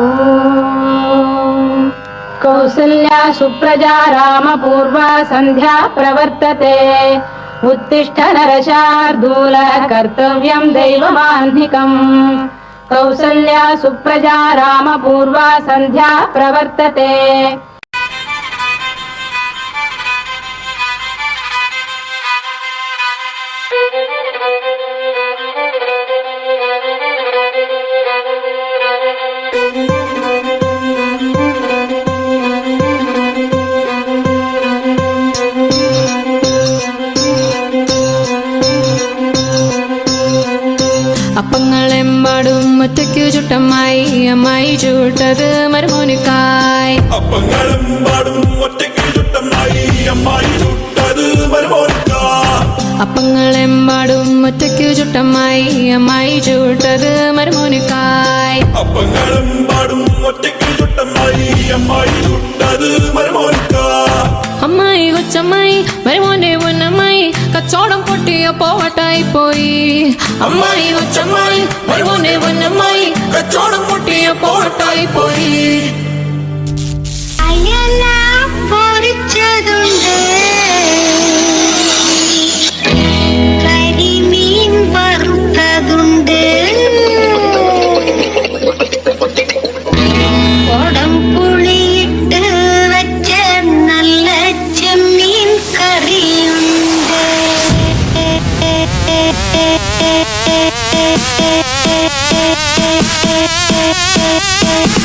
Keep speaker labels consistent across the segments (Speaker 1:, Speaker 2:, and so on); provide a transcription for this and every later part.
Speaker 1: ॐ कौसल्या सुप्रजा रामपूर्वा सन्ध्या प्रवर्तते उत्तिष्ठ नरशार्दूल कर्तव्यं दैवमाह्निकम् कौसल्या सुप्रजा रामपूर्वा सन्ध्या प्रवर्तते
Speaker 2: അപ്പങ്ങളെമ്പാടും ഒറ്റയ്ക്കു ചുട്ടമ്മായി അമ്മായി ചൂട്ടത് മരുമോനിക്കായി.
Speaker 3: അപ്പങ്ങളും പാടും ഒറ്റയ്ക്ക് ചുട്ടമ്മായി അമ്മായി ചുട്ടത് മരുമോനിക്ക
Speaker 2: അപ്പങ്ങളെമ്പാടും ഒറ്റയ്ക്കു ചുട്ടമ്മായി അമ്മായി ചൂട്ടത് മരമോനിക്കായ്.
Speaker 3: അപ്പങ്ങളും പാടും ഒറ്റയ്ക്ക് ചുട്ടമ്മായി അമ്മായി ചുട്ടത് മരുമോനിക്ക
Speaker 2: അമ്മായി കൊച്ചമ്മായി മരമോന്റെ പൊന്നമ്മായി കച്ചോടം പൊട്ടിയ പോവട്ടായി പോയി. അമ്മായി കൊച്ചമ്മായി മരമോന്റെ പൊന്നമ്മായി കച്ചോടം പൊട്ടിയ പോവട്ടായി പോയി.
Speaker 4: അയല പൊരിച്ചതുണ്ട്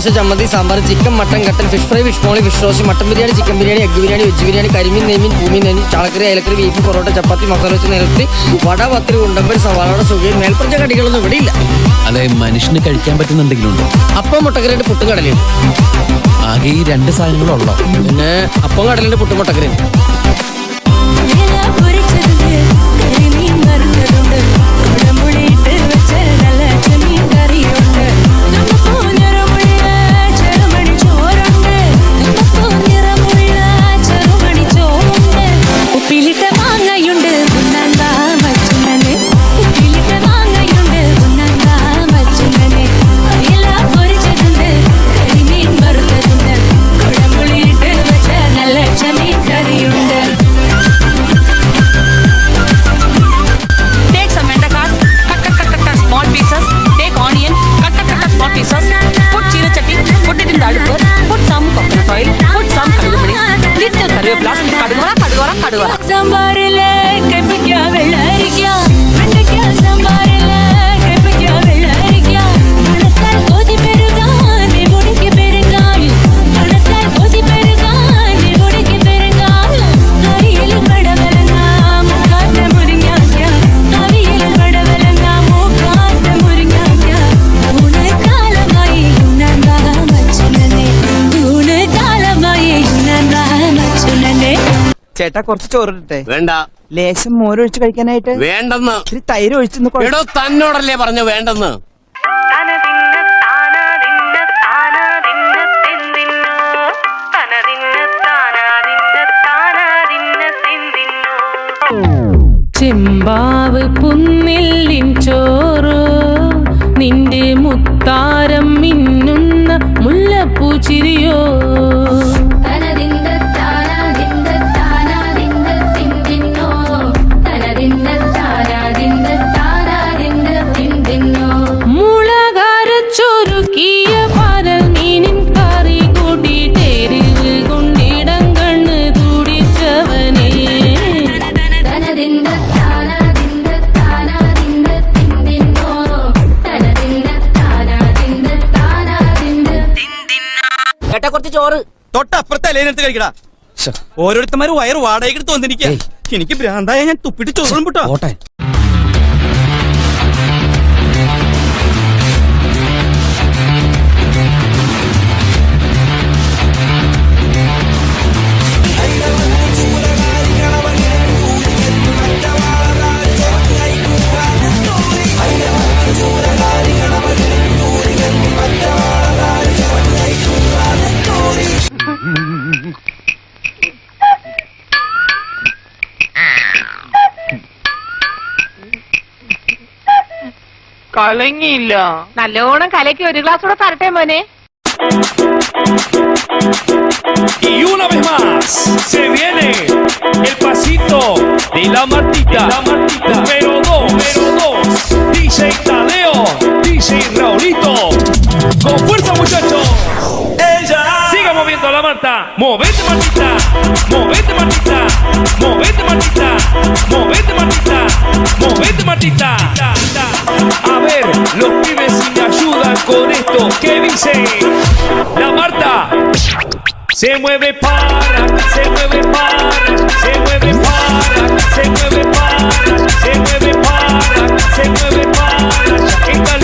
Speaker 5: ദോശ ചമ്മന്തി സാമ്പാർ ചിക്കൻ മട്ടൻ കട്ടൻ fish fry fish molee fish roast mutton biryani chicken biryani egg biryani veg biryani കരിമീൻ നെയ്മീൻ ഭൂമി നെയ്മീൻ ചാളക്കറി അയലക്കറി ബീഫ് പൊറോട്ട ചപ്പാത്തി മസാല വെച്ച് നിരത്തി വട പത്തിരി ഉണ്ടമ്പൽ സവാളയുടെ സുഖയും മേൽപ്പറഞ്ഞ കടികളൊന്നും ഇവിടെ ഇല്ല.
Speaker 6: അതെ മനുഷ്യന് കഴിക്കാൻ പറ്റുന്ന എന്തെങ്കിലും ഉണ്ടോ
Speaker 5: അപ്പം മുട്ടക്കറിയുടെ പുട്ടും കടലയും.
Speaker 6: ആകെ ഈ രണ്ട് സാധനങ്ങളുള്ളോ
Speaker 5: പിന്നെ അപ്പം കടലിന്റെ പുട്ടും
Speaker 2: பாடுவார்
Speaker 7: ചേട്ടാ കുറച്ച് ചോറിട്ടെ.
Speaker 8: വേണ്ട.
Speaker 7: ലേശം മോരൊഴിച്ച് കഴിക്കാനായിട്ട്.
Speaker 8: വേണ്ടെന്ന്.
Speaker 7: ഇത്തിരി തൈര് ഒഴിച്ചെന്ന്
Speaker 8: എടോ തന്നോടല്ലേ പറഞ്ഞു വേണ്ടെന്ന്.
Speaker 2: ചെമ്പാവ്
Speaker 5: കുറച്ച് ചോറ്.
Speaker 7: തൊട്ടപ്പുറത്തെ അലയിനടുത്ത് കഴിക്കടാ. ഓരോരുത്തന്മാര് വയറ് വാടകയ്ക്ക് എടുത്ത് വന്നിരിക്കുക എനിക്ക് ഭ്രാന്തായ ഞാൻ തുപ്പിട്ട് ചോറും പൊട്ടോ.
Speaker 9: കലങ്ങിയില്ല നല്ലോണം കലക്കി ഒരു ഗ്ലാസ് കൂടെ തരട്ടെ മോനെ
Speaker 3: Y una vez más, se viene el pasito de la Martita. La Martita. Número 2. Número 2. DJ Tadeo. DJ Raulito. Con fuerza, muchachos. Ella. Siga moviendo la Marta. Movete, Martita. Movete, Martita. Movete, Martita. Movete, Martita. Movete, Martita. la Marta. Se mueve para, se mueve para, se mueve para, se mueve para, se mueve para, se mueve para.